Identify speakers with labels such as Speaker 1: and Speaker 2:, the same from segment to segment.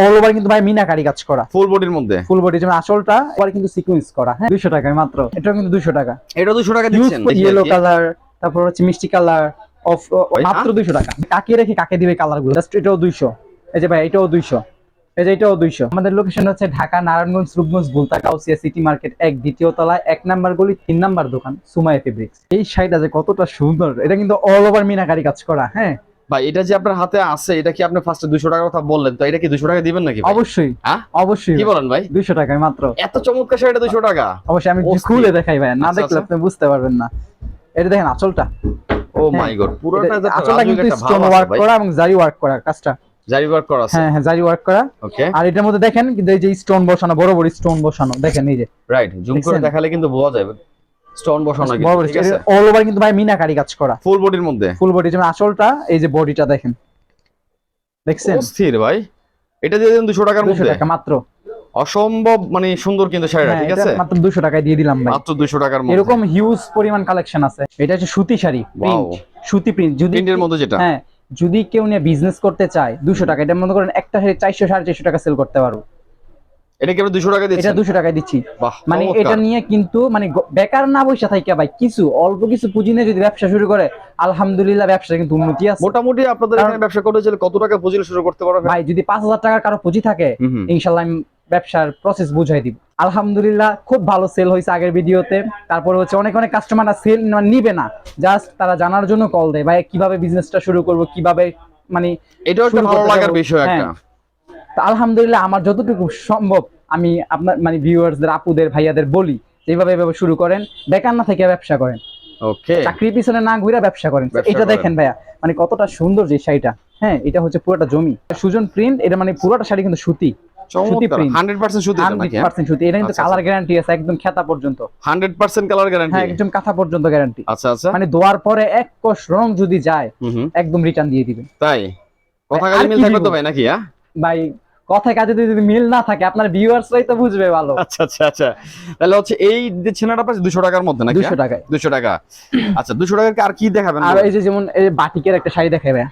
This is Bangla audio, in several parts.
Speaker 1: অল ওভার কিন্তু ভাই মিনাকারি কাজ করা।
Speaker 2: ফুল বডির মধ্যে?
Speaker 1: ফুল বডি যেমন আসলটা ওর কিন্তু সিকোয়েন্স করা হ্যাঁ? টাকায় মাত্র। এটা কিন্তু দুশো টাকা।
Speaker 2: এটা টাকা দিচ্ছেন
Speaker 1: ইয়েলো কালার তারপর হচ্ছে মিষ্টি কালার অফ মাত্র দুইশো টাকা। কাকে রেখে কাকে দিবে কালারগুলো? জাস্ট এটাও দুইশো। এই যে ভাই এটাও দুইশো। এই যে এটাও দুইশো। আমাদের লোকেশন হচ্ছে ঢাকা নারায়ণগঞ্জ রূপগঞ্জ বুলতা কাউসিয়া সিটি মার্কেট এক দ্বিতীয় তলায় এক নাম্বার গলি তিন নাম্বার দোকান সুমাই ফেব্রিক্স এই শাড়িটা যে কতটা সুন্দর এটা কিন্তু অল ওভার মিনাকারি কাজ করা হ্যাঁ?
Speaker 2: ভাই এটা যে আপনার হাতে আছে এটা কি আপনি ফার্স্টে দুশো টাকার কথা বললেন? তো এটা কি দুশো টাকা দিবেন নাকি
Speaker 1: অবশ্যই।
Speaker 2: হ্যাঁ?
Speaker 1: অবশ্যই
Speaker 2: কি বলেন ভাই?
Speaker 1: দুইশো টাকায় মাত্র।
Speaker 2: এত চমৎকার শাড়িটা দুশো টাকা?
Speaker 1: অবশ্যই আমি খুলে দেখাই ভাই না
Speaker 2: আচ্ছা,
Speaker 1: দেখলে
Speaker 2: আচ্ছা।
Speaker 1: আপনি বুঝতে পারবেন না। এটা দেখেন আঁচলটা।
Speaker 2: ও। মাই গড পুরোটা যে
Speaker 1: আঁচলটা কিন্তু স্টোন ওয়ার্ক করা এবং জারি ওয়ার্ক করা কাজটা।
Speaker 2: জারি ওয়ার্ক করা আছে।
Speaker 1: হ্যাঁ হ্যাঁ জারি ওয়ার্ক করা।
Speaker 2: ওকে
Speaker 1: আর এটার মধ্যে দেখেন কিন্তু এই যে স্টোন বসানো বড় বড় স্টোন বসানো দেখেন এই যে।
Speaker 2: রাইট জুম করে দেখালে কিন্তু বোঝা যাবে। স্টোন বসানো
Speaker 1: বড়
Speaker 2: ঠিক আছে।
Speaker 1: অল ওভার কিন্তু ভাই মিনাকারি কাজ করা।
Speaker 2: ফুল বডির মধ্যে?
Speaker 1: ফুল বডি যেমন আসলটা এই যে বডিটা দেখেন। দেখছেন?
Speaker 2: অস্থির ভাই। এটা দিয়ে দিন দুশো টাকার মধ্যে?
Speaker 1: টাকা মাত্র।
Speaker 2: অসম্ভব মানে সুন্দর কিন্তু শাড়িটা
Speaker 1: হ্যাঁ
Speaker 2: ঠিক আছে?
Speaker 1: মাত্র 200 টাকায় দিয়ে দিলাম ভাই।
Speaker 2: মাত্র দুশো টাকার মধ্যে।
Speaker 1: এরকম হিউজ পরিমাণ কালেকশন আছে। এটা হচ্ছে সুতি শাড়ি প্রিন্ট সুতি প্রিন্ট যদি
Speaker 2: প্রিন্টের মধ্যে যেটা?
Speaker 1: হ্যাঁ যদি কেউ নিয়ে বিজনেস করতে চায় দুশো টাকা এটা মনে করেন একটা শাড়ি চারশো সাড়ে চারশো টাকা সেল করতে পারব
Speaker 2: এটা কি আপনি দুশো টাকা
Speaker 1: এটা
Speaker 2: দিচ্ছেন
Speaker 1: দুশো টাকায় দিচ্ছি।
Speaker 2: বাহ
Speaker 1: মানে এটা নিয়ে কিন্তু মানে বেকার না বসে থাকে ভাই কিছু অল্প কিছু পুঁজি নিয়ে যদি ব্যবসা শুরু করে আলহামদুলিল্লাহ ব্যবসা কিন্তু উন্নতি আছে।
Speaker 2: মোটামুটি আপনাদের এখানে ব্যবসা করতে চাইলে কত টাকা পুঁজি শুরু করতে পারবে
Speaker 1: ভাই যদি পাঁচ হাজার টাকার কারও পুঁজি থাকে। ইনশাল্লাহ আমি ব্যবসার প্রসেস বুঝাই দিব। আলহামদুলিল্লাহ খুব ভালো সেল হয়েছে আগের ভিডিওতে। তারপর হচ্ছে অনেক অনেক কাস্টমাররা সেল নিবে না। জাস্ট তারা জানার জন্য কল দেয় ভাই কীভাবে বিজনেসটা শুরু করব কীভাবে মানে
Speaker 2: এটাও একটা ভালো লাগার বিষয় একটা।
Speaker 1: হ্যাঁ। আলহামদুলিল্লাহ আমার যতটুকু সম্ভব আমি আপনার মানে ভিউয়ার্সদের আপুদের ভাইয়াদের বলি যে এইভাবে এভাবে শুরু করেন বেকার না থেকে ব্যবসা করেন।
Speaker 2: ওকে
Speaker 1: চাকরির পিছনে না ঘুরে ব্যবসা করেন। এটা দেখেন ভাইয়া মানে কতটা সুন্দর যে শাড়িটা। হ্যাঁ এটা হচ্ছে পুরোটা জমি। সুজন প্রিন্ট এটা মানে পুরোটা শাড়ি কিন্তু সুতি।
Speaker 2: চমৎকার।
Speaker 1: print।
Speaker 2: 100% সুতি এটা
Speaker 1: হান্ড্রেড
Speaker 2: নাকি
Speaker 1: পার্সেন্ট সুতি। এটা কিন্তু কালার গ্যারান্টি আছে একদম খেতা পর্যন্ত।
Speaker 2: 100% কালার গ্যারান্টি
Speaker 1: একদম কাঁথা পর্যন্ত গ্যারান্টি মানে দোয়ার পরে এক কষ রং যদি যায় একদম রিটার্ন দিয়ে দিবে
Speaker 2: তাই? কথা মিল
Speaker 1: কি
Speaker 2: থাকবে তো ভাই নাকি হ্যাঁ?
Speaker 1: ভাই কথায় কাজে যদি মিল না থাকে আপনার ভিউয়ার্সরাই তো বুঝবে ভালো।
Speaker 2: আচ্ছা আচ্ছা আচ্ছা। তাহলে হচ্ছে এই দিচ্ছেন এটা পাচ্ছে 200 টাকার মধ্যে নাকি?
Speaker 1: দুশো টাকায়।
Speaker 2: 200 টাকা। আচ্ছা 200 টাকার আর কি দেখাবেন?
Speaker 1: আর এই যে যেমন এই বাটিকের একটা শাড়ি দেখাবে।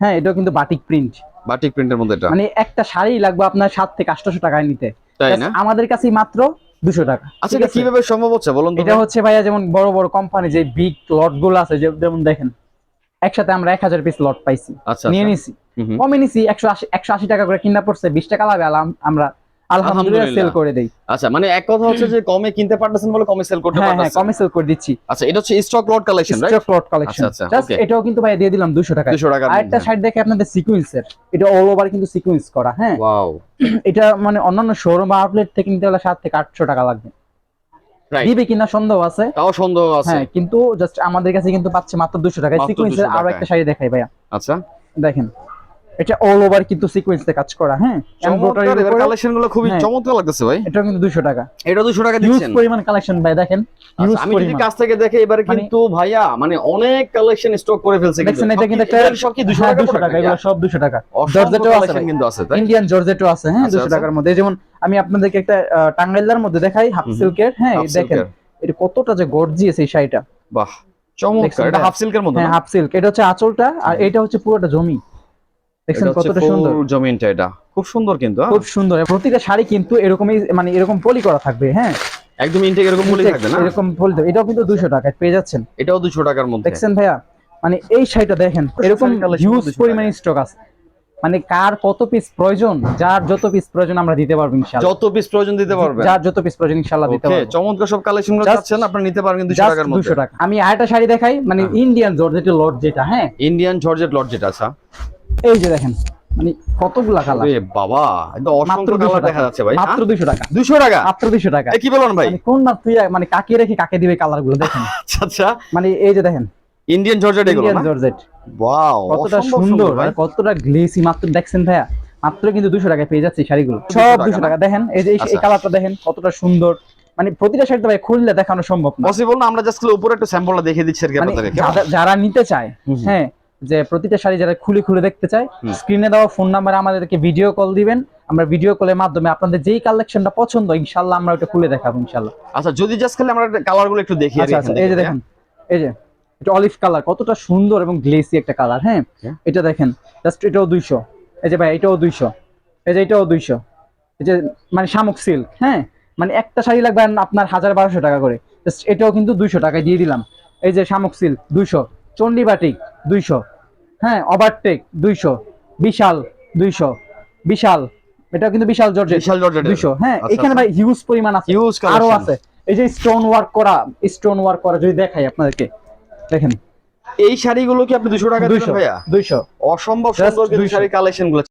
Speaker 1: হ্যাঁ এটাও কিন্তু বাটিক প্রিন্ট
Speaker 2: বাটিক প্রিন্টের মধ্যে এটা।
Speaker 1: মানে একটা শাড়ি লাগবে আপনার সাত থেকে আটশো টাকায় নিতে।
Speaker 2: তাই না?
Speaker 1: আমাদের কাছেই মাত্র দুশো টাকা।
Speaker 2: আচ্ছা এটা কীভাবে সম্ভব হচ্ছে বলুন তো
Speaker 1: এটা হচ্ছে ভাইয়া যেমন বড় বড় কোম্পানি যে বিগ লটগুলো আছে যে যেমন দেখেন। একসাথে আমরা এক হাজার পিস লট পাইছি।
Speaker 2: আচ্ছা
Speaker 1: নিয়ে
Speaker 2: আচ্ছা।
Speaker 1: নিছি। কমে নিছি একশো আশি একশো আশি টাকা করে কিনা পড়ছে বিশ টাকা লাগে আমরা আলহামদুলিল্লাহ সেল করে দেই।
Speaker 2: আচ্ছা মানে এক কথা হচ্ছে যে কমে কিনতে পারতেছেন বলে কমে সেল করতে
Speaker 1: হ্যাঁ হ্যাঁ কমে সেল করে দিচ্ছি।
Speaker 2: আচ্ছা এটা হচ্ছে stock lot collection right
Speaker 1: stock lot collection
Speaker 2: আচ্ছা,
Speaker 1: জাস্ট
Speaker 2: okay.
Speaker 1: এটাও কিন্তু ভাই দিয়ে দিলাম দুশো টাকা
Speaker 2: 200 টাকার
Speaker 1: আরেকটা
Speaker 2: মধ্যে।
Speaker 1: সাইড দেখে আপনাদের সিকুয়েন্সের এটা অল ওভার কিন্তু সিকুয়েন্স করা হ্যাঁ।
Speaker 2: ওয়াও
Speaker 1: এটা মানে অন্যান্য শোরুম বা আউটলেট থেকে নিতে হলে সাত থেকে আটশো টাকা লাগবে। দিবে কিনা সন্দেহ আছে?
Speaker 2: তাও সন্দেহ আছে।
Speaker 1: হ্যাঁ কিন্তু জাস্ট আমাদের কাছে কিন্তু পাচ্ছে মাত্র দুশো টাকায়। সিকোয়েন্সের সিকুয়েন্সের
Speaker 2: আরও
Speaker 1: একটা শাড়ি দেখাই ভাইয়া।
Speaker 2: আচ্ছা।
Speaker 1: দেখেন। এটা অল ওভার কিন্তু সিকোয়েন্সে কাজ করা হ্যাঁ? Embroidery
Speaker 2: কালেকশনগুলো খুবই
Speaker 1: হ্যাঁ।
Speaker 2: চমৎকার লাগতেছে ভাই।
Speaker 1: এটা কিন্তু 200 টাকা।
Speaker 2: এটা 200 টাকা দিচ্ছেন।
Speaker 1: ইউজ পরিমাণ কালেকশন ভাই দেখেন।
Speaker 2: আচ্ছা,
Speaker 1: ইউজ
Speaker 2: আমি যদি কাছ থেকে দেখে এবারে
Speaker 1: মানে-
Speaker 2: কিন্তু ভাইয়া মানে অনেক কালেকশন স্টক করে ফেলছে
Speaker 1: দেখছেন এটা কিন্তু একটা
Speaker 2: সব কি 200
Speaker 1: হ্যাঁ,
Speaker 2: টাকা
Speaker 1: 200 টাকা এগুলো সব 200 টাকা। জর্জেটও আছে
Speaker 2: কিন্তু আছে তাই?
Speaker 1: ইন্ডিয়ান জর্জেটও আছে হ্যাঁ
Speaker 2: আচ্ছা,
Speaker 1: 200
Speaker 2: আচ্ছা।
Speaker 1: টাকার মধ্যে। যেমন আমি আপনাদেরকে একটা টাঙ্গাইলার মধ্যে দেখাই হাফ। সিল্কের হ্যাঁ দেখেন। এটা কতটা যে গর্জিয়াস এই শাড়িটা।
Speaker 2: বাহ চমৎকার। এটা হাফ সিল্কের মধ্যে
Speaker 1: হ্যাঁ হাফ সিল্ক এটা হচ্ছে আঁচলটা আর এটা হচ্ছে পুরোটা জমি। দেখছেন কতটা সুন্দর।
Speaker 2: জমিনটা এটা। খুব সুন্দর কিন্তু হ্যাঁ?
Speaker 1: খুব সুন্দর। প্রতিটা শাড়ি কিন্তু এরকমই মানে এরকম পলি করা থাকবে হ্যাঁ?
Speaker 2: একদম ইনটেক এরকম বলে থাকবে না?
Speaker 1: এরকম পলি। এটাও কিন্তু 200 টাকায় পেয়ে যাচ্ছেন।
Speaker 2: এটাও 200 টাকার মধ্যে।
Speaker 1: দেখছেন ভাইয়া? মানে এই শাড়িটা দেখেন এরকম হিউজ পরিমাণে স্টক আছে। মানে কার কত পিস প্রয়োজন যার যত পিস প্রয়োজন আমরা দিতে পারব ইনশাআল্লাহ।
Speaker 2: যত পিস প্রয়োজন দিতে পারবেন।
Speaker 1: যার যত পিস প্রয়োজন ইনশাআল্লাহ দিতে পারব।
Speaker 2: চমৎকার সব
Speaker 1: কালেকশনগুলো
Speaker 2: চাচ্ছেন আপনারা নিতে পারবেন 200 টাকার মধ্যে।
Speaker 1: 200 টাকা। আমি আরেকটা শাড়ি দেখাই মানে। ইন্ডিয়ান জর্জেটের লট যেটা হ্যাঁ?
Speaker 2: ইন্ডিয়ান জর্জেট লট যেটা আছে
Speaker 1: এই যে দেখেন মানে কতগুলা কালার?
Speaker 2: আরে বাবা
Speaker 1: মাত্র
Speaker 2: কালার দেখা যাচ্ছে ভাই
Speaker 1: মাত্র 200 টাকা।
Speaker 2: 200 টাকা?
Speaker 1: মাত্র 200 টাকা।
Speaker 2: এ কি বলেন ভাই?
Speaker 1: মানে কোন না তুই মানে কাকে রেখে কাকে দিবে কালারগুলো দেখেন।
Speaker 2: আচ্ছা আচ্ছা।
Speaker 1: মানে এই যে দেখেন
Speaker 2: ইন্ডিয়ান জর্জেট এগুলো
Speaker 1: ইন্ডিয়ান জর্জেট
Speaker 2: ওয়াও
Speaker 1: কতটা সুন্দর
Speaker 2: ভাই।
Speaker 1: কতটা গ্লেসি মাত্র দেখছেন ভাইয়া মাত্র কিন্তু দুশো টাকায় পেয়ে যাচ্ছে শাড়িগুলো। সব
Speaker 2: টাকা
Speaker 1: দুশো
Speaker 2: না?
Speaker 1: টাকা দেখেন এই যে এই- এই
Speaker 2: আচ্ছা।
Speaker 1: কালারটা দেখেন কতটা সুন্দর। মানে প্রতিটা শাড়ি ভাই খুললে দেখানো সম্ভব না।
Speaker 2: পসিবল না? আমরা জাস্ট উপরে একটু স্যাম্পলটা দেখিয়ে দিচ্ছি আর কি
Speaker 1: মানে
Speaker 2: আপনাদেরকে
Speaker 1: যারা- নিতে চায়। হ্যাঁ যে প্রতিটা শাড়ি যারা খুলে খুলে দেখতে চায় স্ক্রিনে দেওয়া ফোন নাম্বারে আমাদেরকে ভিডিও কল দিবেন। আমরা ভিডিও কলের মাধ্যমে আপনাদের যেই কালেকশনটা পছন্দ ইনশাল্লাহ আমরা ওটা খুলে দেখাবো ইনশাল্লাহ
Speaker 2: আচ্ছা যদি জাস্ট খালি আমরা কালারগুলো একটু দেখি
Speaker 1: আচ্ছা আচ্ছা এই যে দেখেন এই যে এটা অলিভ কালার কতটা সুন্দর এবং গ্লেসি একটা কালার হ্যাঁ? এটা দেখেন জাস্ট এটাও দুইশো। এই যে ভাই এটাও দুইশো। এই যে এটাও দুইশো। এই যে মানে শামুক সিল্ক হ্যাঁ? মানে একটা শাড়ি লাগবে আপনার হাজার বারোশো টাকা করে। Just এটাও কিন্তু দুইশো টাকায় দিয়ে দিলাম। এই যে শামুক সিল্ক দুইশো। চণ্ডীবাটিক দুইশো। হ্যাঁ ওভারটেক দুইশো বিশাল দুইশো বিশাল এটা কিন্তু বিশাল জর্জেট
Speaker 2: বিশাল জর্জেট
Speaker 1: দুইশো হ্যাঁ
Speaker 2: আচ্ছা,
Speaker 1: এখানে ভাই হিউজ পরিমাণ আছে
Speaker 2: হিউজ
Speaker 1: আরও আছে। এই যে স্টোন ওয়ার্ক করা স্টোন ওয়ার্ক করা যদি দেখাই আপনাদেরকে দেখেন।
Speaker 2: এই শাড়িগুলো কি আপনি 200 টাকা দিবেন ভাইয়া?
Speaker 1: দুইশো।
Speaker 2: অসম্ভব
Speaker 1: Just
Speaker 2: সুন্দর কিন্তু শাড়ি কালেকশনগুলো।